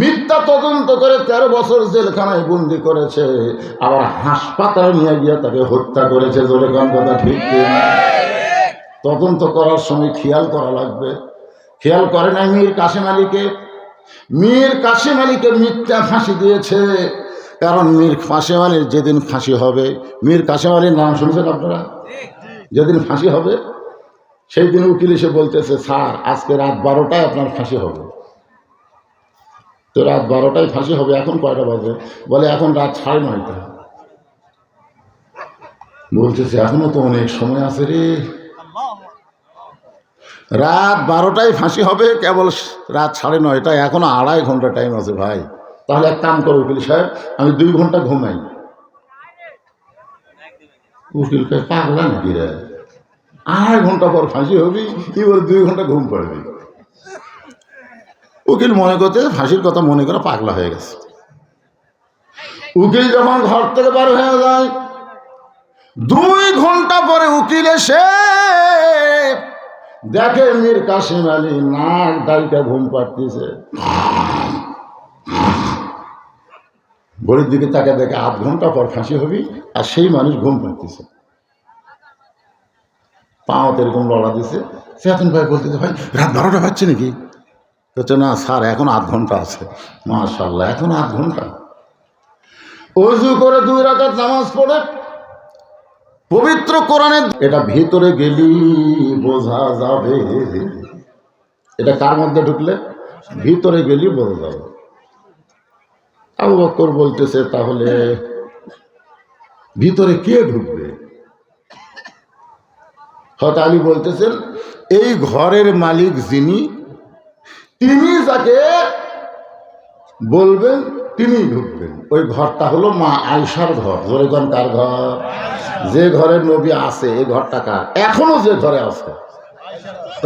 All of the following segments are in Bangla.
মিথ্যা তদন্ত করে তেরো বছর জেলখানায় বন্দি করেছে। আবার হাসপাতালে নিয়ে গিয়ে তাকে হত্যা করেছে? তদন্ত করার সময় খেয়াল করা লাগবে। খেয়াল করে নাই মীর কাশিম আলীকে? মীর কাশিম আলীকে মিথ্যা ফাঁসি দিয়েছে। কারণ মীর কাশিম আলীর যেদিন ফাঁসি হবে, মীর কাশিম আলীর নাম শুনছেন আপনারা? যেদিন ফাঁসি হবে, সেই দিন উকিল এসে বলতেছে, স্যার, আজকে রাত বারোটায় আপনার ফাঁসি হবে। তো রাত বারোটায় ফাঁসি হবে, এখন কয়টা বাজে? বলে, এখন রাত সাড়ে নয়টা। বলতেছে এখনও তো অনেক সময় আছে রে। রাত বারোটায় ফাঁসি হবে, কেবল রাত সাড়ে নয়টায়, এখনও আড়াই ঘণ্টা টাইম আছে ভাই। তাহলে এক কাম করো, উকিল সাহেব, আমি দুই ঘণ্টা ঘুমাই। উকিলকে পাগলা নাকি রে? আড়াই ঘণ্টা পর ফাঁসি হবি এবার দুই ঘণ্টা ঘুম পড়বি? উকিল মনে করতে ফাঁসির কথা মনে করে পাগলা হয়ে গেছে। উকিল যখন ঘর থেকে বার হয়ে যায়, দুই ঘণ্টা পরে উকিল এসে দেখে মীর কাশিম আলী নাক দাড়িটা ঘুম পাড়তেছে। ঘড়ির দিকে তাকে দেখে আধ ঘণ্টা পর ফাঁসি হবি, আর সেই মানুষ ঘুম পাড়তেছে। পাওয়াতে এরকম লড়া দিছে। সে এখন ভাই বলতেছে, ভাই, রাত বারোটা বাজছে নাকি? বলছে, না স্যার, এখন আধ ঘণ্টা আছে। মাশাল্লাহ এখন আধ ঘণ্টা। অজু করে দুই রাকাত নামাজ পড়ে। পবিত্র কোরআনে এটা ভিতরে গেলি, বোঝা যাবে। এটা কার মধ্যে ঢুকলে? ভিতরে গেলি, বোঝা যাবে। আবু বক্কর বলতেছে, তাহলে ভিতরে কে ঢুকবে? হত আলী বলতেছেন, এই ঘরের মালিক যিনি তিনি যাকে বলবেন, তিনি ঢুকবেন। ওই ঘরটা হলো মা আয়সার ঘর। জোরেগন কার ঘর? যে ঘরে নবী আছে, এই ঘরটা কার? এখনও যে ঘরে আছে।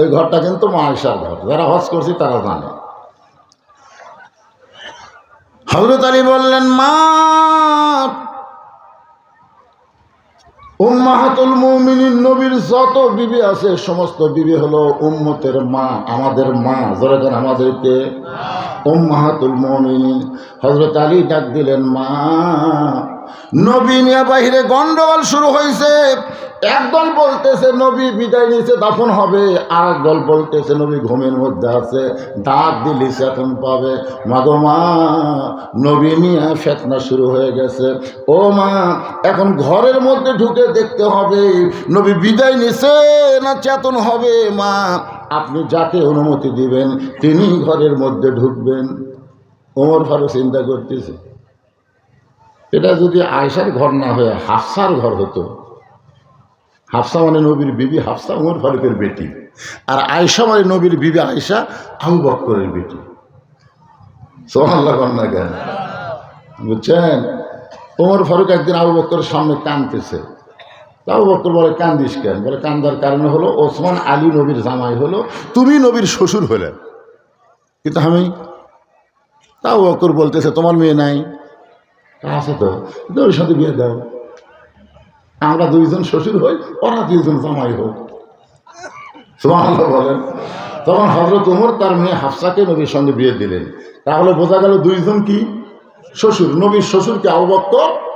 ওই ঘরটা কিন্তু মা আয়সার ঘর। যারা হজ করছি, তারা জানে। হজরত আলী বললেন, মা উম্মাহাতুল মুমিনিন নবীর যত বিবি আছে, সমস্ত বিবি হলো উম্মতের মা, আমাদের মা। যেরকম আমাদেরকে। উম্মাহাতুল মুমিনিন হজরত আলী ডাক দিলেন, মা, নবী নিয়ে বাহিরে গন্ডগোল শুরু হয়েছে একদল বলতেছে, নবী বিদায় নিয়েছে, দাফন হবে। আর একদল বলতেছে, নবী ঘুমের মধ্যে আছে, দাঁত দিলি এখন পাবে। মাগো মা, নবী নিয়ে ফেতনা শুরু হয়ে গেছে। ও মা, এখন ঘরের মধ্যে ঢুকে দেখতে হবে, নবী বিদায় নিছে না চেতন হবে? মা, আপনি যাকে অনুমতি দিবেন, তিনি ঘরের মধ্যে ঢুকবেন। ওমর ফারুক চিন্তা করতেছে। এটা যদি আয়সার ঘর না হয়ে হাফসার ঘর হতো হাফসা মানে নবীর বিবি, হাফসা উমর ফারুকের বেটি। আর আয়সা মানে নবীর বিবি আয়সা আবু বক্করের বেটি। জ্ঞান বুঝছেন? ওমর ফারুক একদিন আবু বক্করের সামনে কানতেছে আবু বক্কর বলে, কান্দিস কেন? বলে, কান্দার কারণ হলো ওসমান আলী নবীর জামাই হলো, তুমি নবীর শ্বশুর হলে। কিন্তু আমি তাও বক্কর বলতেছে, তোমার মেয়ে নাই। আছে তো। ওর সাথে বিয়ে দাও। আমরা দুইজন শ্বশুর হই, ওরা দুইজন জামাই হোক। বলেন। তখন হজরত উমর তার মেয়ে হাফসাকে নবীর সঙ্গে বিয়ে দিলেন। তাহলে বোঝা গেল দুইজন কি? শ্বশুর। নবীর শ্বশুরকে আবক্ত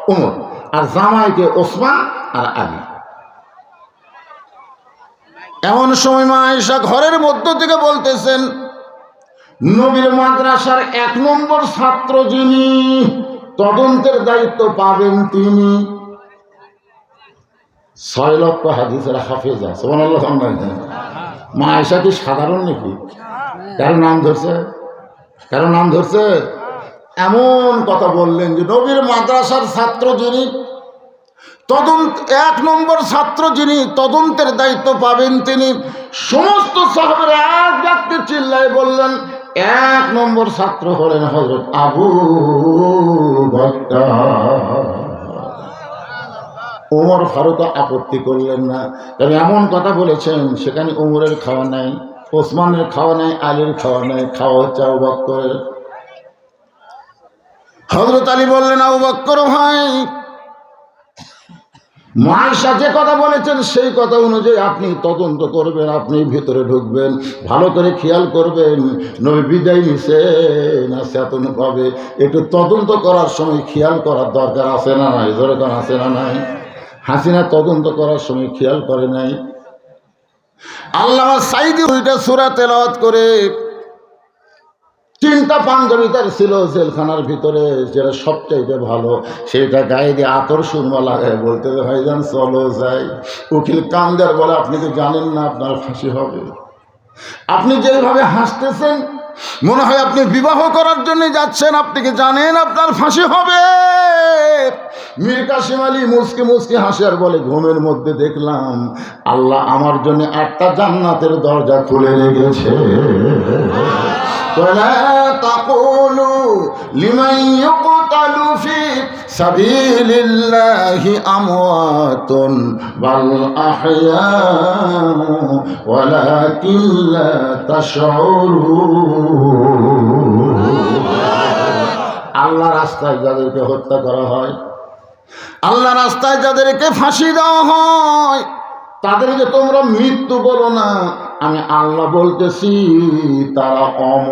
উমর আর জামাইকে ওসমান আর আলী। এমন সময় মা আয়েশা ঘরের মধ্য থেকে বলতেছেন, নবীর মাদ্রাসার এক নম্বর ছাত্র যিনি, তদন্তের দায়িত্ব পাবেন তিনি। ছয় লক্ষ হাদিসের হাফেজা সোমান আল্লাহ মা আয়সা কি সাধারণ নাকি? কারও নাম ধরছে? কারও নাম ধরছে? এমন কথা বললেন যে নবীর মাদ্রাসার ছাত্র যিনি, তদন্ত, এক নম্বর ছাত্র যিনি, তদন্তের দায়িত্ব পাবেন তিনি। সমস্ত সাহাবের এক ব্যক্তি চিল্লায় বললেন, এক নম্বর ছাত্র হলেন হজরত আবু বক্কর ওমর ফারুক আপত্তি করলেন না। তবে এমন কথা বলেছেন, সেখানে ওমরের খাওয়া নাই, ওসমানের খাওয়া নাই, আলীর খাওয়া নাই, খাওয়া হচ্ছে আবু বক্করের। হজরত আলী বললেন, আবু বক্কর ভাই, মায়েশা যে কথা বলেছেন, সেই কথা অনুযায়ী আপনি তদন্ত করবেন, আপনি ভিতরে ঢুকবেন, ভালো করে খেয়াল করবেন। নবী বিদায় নিছে না চেতন পাবে একটু তদন্ত করার সময় খেয়াল করার দরকার আছে না নাই? যেরকম আছে না নাই? হাসিনা তদন্ত করার সময় খেয়াল করে নাই। আল্লাহ সাইদি দুইটা সুরা তেলাওয়াত করে তিনটা পাঞ্জাবি তার ছিল জেলখানার ভিতরে, যেটা সবচাইতে ভালো। সেটা গায়ে দিয়ে সুরমা লাগায় বলতে ভাইজান, চলো যাই। উকিল কান্দার বলে, আপনি তো জানেন না আপনার ফাঁসি হবে? আপনি যেভাবে হাসতেছেন মনে হয় আপনি বিবাহ করার জন্য যাচ্ছেন, আপনি কি জানেন আপনার ফাঁসি হবে? মীর কাশিম আলী মুসকে মুসকে হাসি আর বলে, ঘুমের মধ্যে দেখলাম আল্লাহ আমার জন্য একটা জান্নাতের দরজা খুলে রেখেছে। তাকুলু লিমাই সাবিলিল্লাহি আমওয়াতুন বাল আহয়া ওয়ালাকিন লা আল্লাহ রাস্তায় যাদেরকে হত্যা করা হয়, আল্লাহ রাস্তায় যাদেরকে ফাঁসি দেওয়া হয় তাদেরকে তোমরা মৃত্যু বলো না, আমি আল্লাহ বলতেছি, তারা অম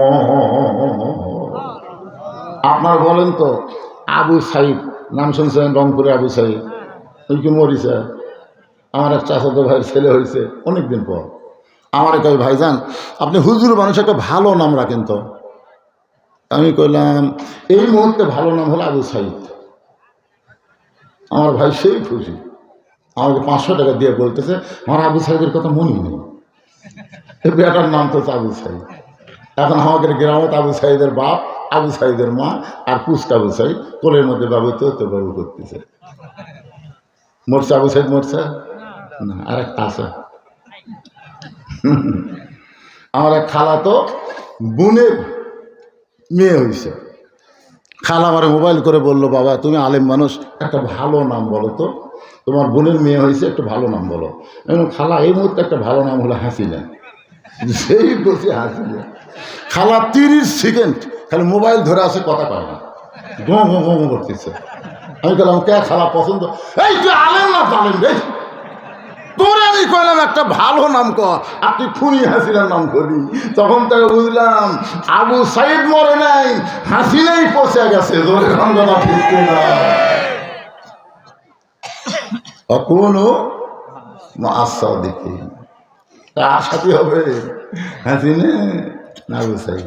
আপনার বলেন তো, আবু সাইফ নাম শুনছেন রংপুরে আবু সাইদ। ওই কি মরিছে? আমার এক চাচাতো ভাইয়ের ছেলে হয়েছে অনেকদিন পর। আমার কই ভাইজান, আপনি হুজুর মানুষ, একটা ভালো নাম রাখেন তো। আমি কইলাম, এই মুহূর্তে ভালো নাম হলো আবু সাইদ। আমার ভাই সেই খুশি। আমাকে পাঁচশো টাকা দিয়ে বলতেছে, আমার আবু সাইদের কথা মনে নেই। এই বেটার নাম তো আবু সাইদ। এখন আমাদের গ্রামত আবু সাইদের বাপ আবু সাইদের মা আর পুষ্ট আবু সাইদ, কোলের মধ্যে বাবু তো তো বাবু করতেছে। মরছে আবু সাইদ মরছে? না, আর একটা আছে। আমার এক খালা তো বোনের মেয়ে হয়েছে খালা আমার মোবাইল করে বলল, বাবা, তুমি আলেম মানুষ, একটা ভালো নাম বলো তো। তোমার বোনের মেয়ে হয়েছে একটা ভালো নাম বলো। এবং খালা, এই মুহূর্তে একটা ভালো নাম হলো হাসিনা। সেই বসে হাসিনা। খালা তিরিশ সেকেন্ড খালি মোবাইল ধরে আসে, কথা পায় না। গো গো গো গো করতেছে। আমি বললাম, কে খালা পছন্দ? এই তুই আলেম না পালেন রে? তোরে আমি কইলাম একটা ভালো নাম কর তুই খুনি হাসিনার নাম করি। তখন তাকে বুঝলাম, আবু সাইদ মরে নাই, হাসিনাই পচে গেছে, জোরে রঙ্গনা ফিরতে না। অকোনো আশা দেখি তা হবে? হাসিনে না আবু সাইদ?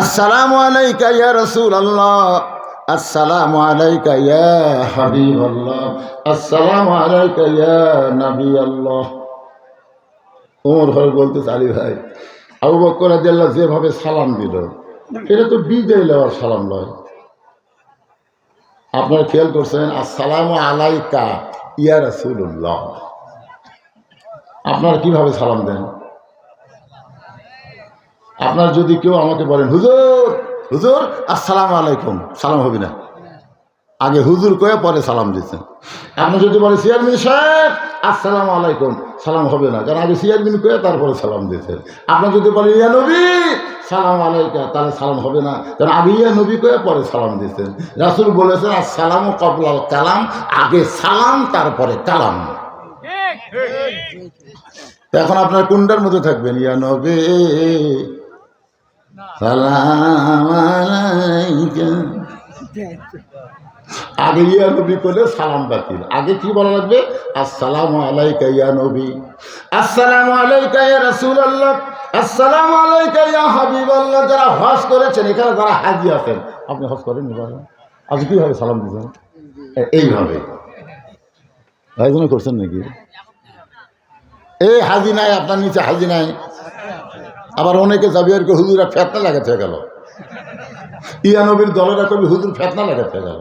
আসসালামু আলাইকা ইয়া রাসূলুল্লাহ। আসসালামু আলাইকা ইয়া হাবিবাল্লাহ। আসসালামু আলাইকা ইয়া নবী আল্লাহ ওমর ভাই বলতে চালি ভাই, আবু বকর রাদিয়াল্লাহ যেভাবে সালাম দিল, এটা তো বিদায় নেওয়ার সালাম নয়। আপনারা খেয়াল করছেন, আসসালামু আলাইকা ইয়া রাসূলুল্লাহ। আপনারা কীভাবে সালাম দেন? আপনার যদি কেউ আমাকে বলেন হুজুর হুজুর আসসালামু আলাইকুম। সালাম হবে না। আগে হুজুর কয়ে পরে সালাম দিচ্ছেন। আপনি যদি বলেন চেয়ারম্যান সাহেব আসসালামু আলাইকুম সালাম হবে না। কারণ আগে চেয়ারম্যান কয়ে তারপরে সালাম দিয়েছেন। আপনি যদি বলেন ইয়া নবী সালাম আলাইকা তাহলে সালাম হবে না। কারণ আগে ইয়া নবী কয়ে পরে সালাম দিয়েছেন। রাসুল বলেছেন আসসালামু কবলাল কালাম আগে সালাম তারপরে কালাম। এখন আপনার কোনটার মধ্যে থাকবেন ইয়া নবী সালাম আগে ইয়া নবী করলে সালাম বাতিল। আগে কি বলা লাগবে? আসসালামু আলাইকা ইয়া নবী। আসসালামু আলাইকা ইয়া রাসূলুল্লাহ। আসসালামু আলাইকা ইয়া হাবিবাল্লাহ। যারা হজ করেছেন, এখানে যারা হাজি আছেন, আপনি হজ করেন এবারে আজ কীভাবে সালাম দিয়েছেন? এইভাবে। ভাইজনে, করছেন নাকি? এই হাজি নাই, আপনার নিচে হাজি নাই। আবার অনেকে যাবি আর কি হুজুরা ফেতনা লাগাতে গেল। ইয়া নবীর দলেরা কবি হুজুর ফেতনা লাগাতে গেল।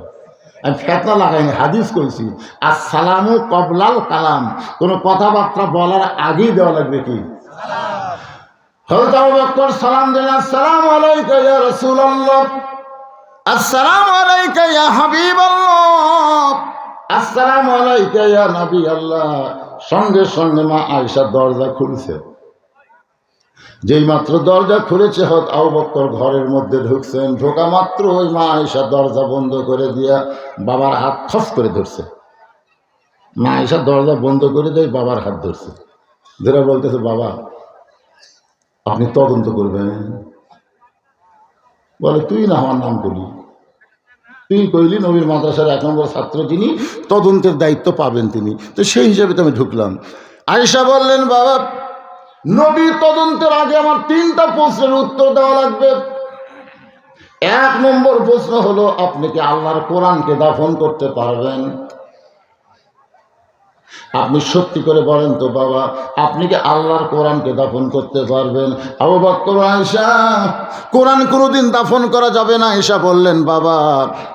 আমি ফেতনা লাগাইনি, হাদিস কইছি। আর সালামু কবলাল কালাম, কোনো কথাবার্তা বলার আগেই দেওয়া লাগবে কি? হযরত আবু বকর সালাম দিলেন আসসালামু আলাইকা ইয়া রাসূলুল্লাহ। আসসালামু আলাইকা ইয়া হাবিবাল্লাহ। আসসালামু আলাইকা ইয়া নবী আল্লাহ। সঙ্গে সঙ্গে মা আয়েশা দরজা খুলছে। যেই মাত্র দরজা খুলেছে হত আবু বকর ঘরের মধ্যে ঢুকছেন। ঢোকা মাত্র ওই মা আয়েশা দরজা বন্ধ করে দিয়া বাবার হাত খস করে ধরছে। মা আয়েশা দরজা বন্ধ করে দেয়, বাবার হাত ধরছে। ধরে বলতেছে, বাবা, আপনি তদন্ত করবেন? বলে, তুই না, আমার নাম করলি তুই কইলি নবীর মাদ্রাসার এক নম্বর ছাত্র যিনি, তদন্তের দায়িত্ব পাবেন তিনি। তো সেই হিসাবে তো আমি ঢুকলাম। আয়েশা বললেন, বাবা নবীর তদন্তের আগে আমার তিনটা প্রশ্নের উত্তর দেওয়া লাগবে। এক নম্বর প্রশ্ন হলো, আপনি কি আল্লাহর কোরআনকে দাফন করতে পারবেন? আপনি সত্যি করে বলেন তো বাবা, আপনি কি আল্লাহর কোরআনকে দাফন করতে পারবেন? আবু বক্কর আয়সা কোরআন কোনোদিন দাফন করা যাবে না এসা বললেন, বাবা,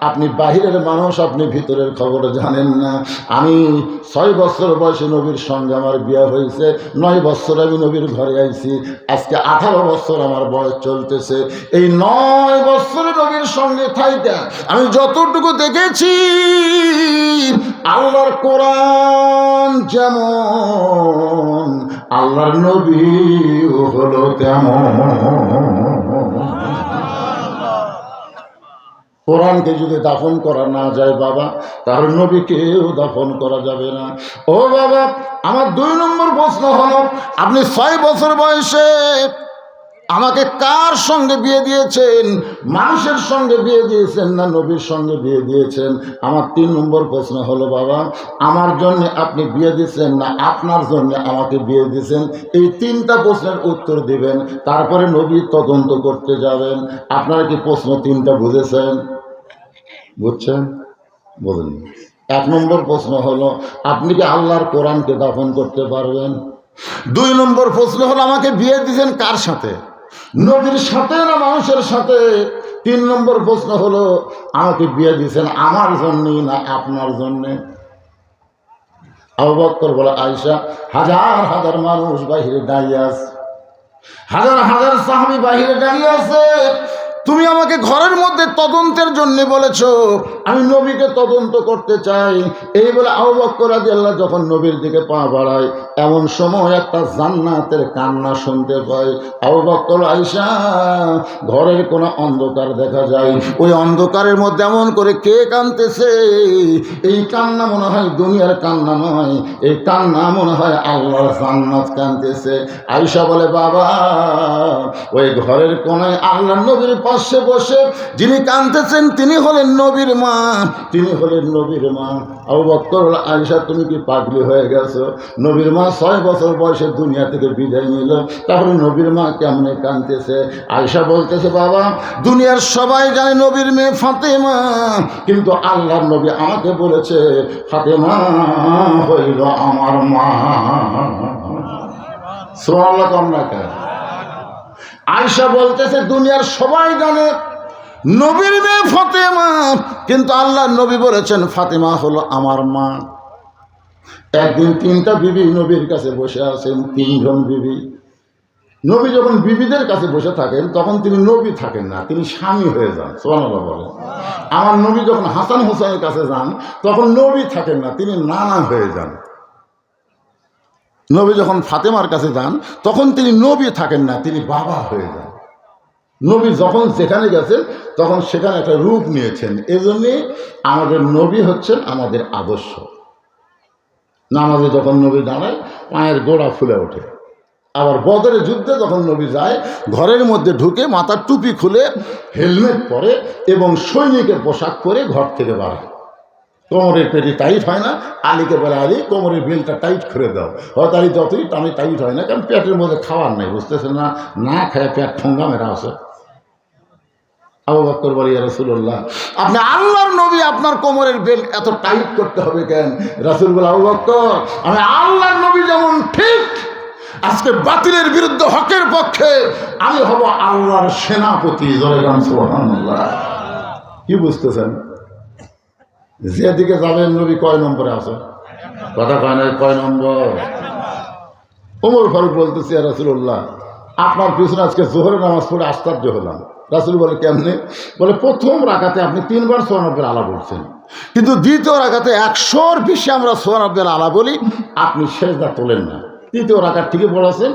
আপনি বাহিরের মানুষ, আপনি ভিতরের খবর জানেন না। আমি ছয় বছর বয়সে নবীর সঙ্গে আমার বিয়ে হয়েছে, নয় বছর আমি নবীর ঘরে আইছি। আজকে আঠারো বছর আমার বয়স চলতেছে। এই নয় বছরে নবীর সঙ্গে থাইতে আমি যতটুকু দেখেছি, আল্লাহর কোরআন যেমন যেমন, আল্লাহর নবী হলো তেমন। কোরআনকে যদি দাফন করা না যায় বাবা তার নবীকেও দাফন করা যাবে না। ও বাবা, আমার দুই নম্বর প্রশ্ন হলো, আপনি ছয় বছর বয়সে আমাকে কার সঙ্গে বিয়ে দিয়েছেন? মানুষের সঙ্গে বিয়ে দিয়েছেন না নবীর সঙ্গে বিয়ে দিয়েছেন? আমার তিন নম্বর প্রশ্ন হলো, বাবা, আমার জন্য আপনি বিয়ে দিয়েছেন না আপনার জন্য আমাকে বিয়ে দিয়েছেন? এই তিনটা প্রশ্নের উত্তর দিবেন, তারপরে নবী তদন্ত করতে যাবেন। আপনারা কি প্রশ্ন তিনটা বুঝেছেন? বুঝছেন? বলুন। এক নম্বর প্রশ্ন হলো, আপনি কি আল্লাহর কোরআনকে দাফন করতে পারবেন? দুই নম্বর প্রশ্ন হলো, আমাকে বিয়ে দিয়েছেন কার সাথে? নবীর সাথে না মানুষের সাথে? তিন নম্বর প্রশ্ন হলো, আমাকে বিয়ে দিয়েছেন আমার জন্যে না আপনার জন্যে? আবু বক্কর বলে আয়সা হাজার হাজার মানুষ বাহিরে দাঁড়িয়ে আছে। হাজার হাজার সাহাবি বাহিরে দাঁড়িয়ে আছে। তুমি আমাকে ঘরের মধ্যে তদন্তের জন্য বলেছ। আমি নবীকে তদন্ত করতে চাই। এই বলে আহ্বক্কর আদি আল্লাহ যখন নবীর দিকে পা বাড়ায়, এমন সময় একটা জান্নাতের কান্না শুনতে পাই আহ্বক্কর আইসা ঘরের কোনো অন্ধকার দেখা যায়। ওই অন্ধকারের মধ্যে এমন করে কে কানতেছে এই কান্না মনে হয় দুনিয়ার কান্না নয়। এই কান্না মনে হয় আল্লাহর জান্নাত কানতেছে আইসা বলে, বাবা, ওই ঘরের কোনায় আল্লাহ নবীর পাশে বসে যিনি কানতেছেন তিনি হলেন নবীর মা। তিনি হলেন নবীর মা। আবু বক্কর আয়সা তুমি কি পাগলি হয়ে গেছো? নবীর মা ছয় বছর বয়সে দুনিয়া থেকে বিদায় নিল। তাহলে নবীর মা কেমনে কানতেছে আয়সা বলতেছে, বাবা, দুনিয়ার সবাই জানে নবীর মেয়ে ফাতেমা। কিন্তু আল্লাহ নবী আমাকে বলেছে, ফাতেমা হইল আমার মা। সোনাল্লাহ কম রাখা আয়সা বলতেছে, দুনিয়ার সবাই জানে, নবীর মেয়ে ফাতেমা, কিন্তু আল্লাহ নবী বলেছেন, ফাতেমা হলো আমার মা। একদিন তিনটা বিবি নবীর কাছে বসে আছেন, তিনজন বিবি। নবী যখন বিবিদের কাছে বসে থাকেন, তখন তিনি নবী থাকেন না, তিনি স্বামী হয়ে যান। সোহানাল্লাহ বলেন। আমার নবী যখন হাসান হোসেনের কাছে যান, তখন নবী থাকেন না, তিনি নানা হয়ে যান। নবী যখন ফাতেমার কাছে যান, তখন তিনি নবী থাকেন না, তিনি বাবা হয়ে যান। নবী যখন যেখানে গেছেন, তখন সেখানে একটা রূপ নিয়েছেন। এজন্যে আমাদের নবী হচ্ছেন আমাদের আদর্শ। নামাজে যখন নবী দাঁড়ায়, পায়ের গোড়া ফুলে ওঠে। আবার বদরের যুদ্ধে যখন নবী যায়, ঘরের মধ্যে ঢুকে মাথার টুপি খুলে হেলমেট পরে এবং সৈনিকের পোশাক পরে ঘর থেকে বাড়ায় কোমরের পেটে টাইট হয় না, আলীকে বলে, আলী, কোমরের বেলটা টাইট করে দাও। হয়তো আলী যতই টানে টাইট হয় না কারণ পেটের মধ্যে খাওয়ার নেই বুঝতেছে না? না খায় পেট ঠোঙ্গা মেরা আছে। আবু বক্কর বলি রসুল্লাহ আপনি আল্লাহর নবী, আপনার কোমরের বেল এত টাইট করতে হবে কেন? রসুল বলে, আবু বক্কর, আমি আল্লাহর নবী যেমন, ঠিক আজকে বাতিলের বিরুদ্ধে হকের পক্ষে আমি হব আল্লাহর সেনাপতি। জয়গান সুবহানাল্লাহ। কি বুঝতেছেন? যেদিকে যাবেন নবী কয় নম্বরে আছে? কথা কয় না, কয় নম্বর? ওমর ফারুক বলতেছি রাসুল্লাহ আপনার পিছনে আজকে জোহরের নামাজ পড়ে আশ্চর্য হলাম। রাসুল বলে, কেমনে? বলে, প্রথম রাখাতে আপনি তিনবার সোহানব্বের আলা বলছেন, কিন্তু দ্বিতীয় রাখাতে একশোর বেশি আমরা সোহানব্বের আলা বলি, আপনি শেষদা তোলেন না। তৃতীয় রাখার ঠিকই পড়াছেন।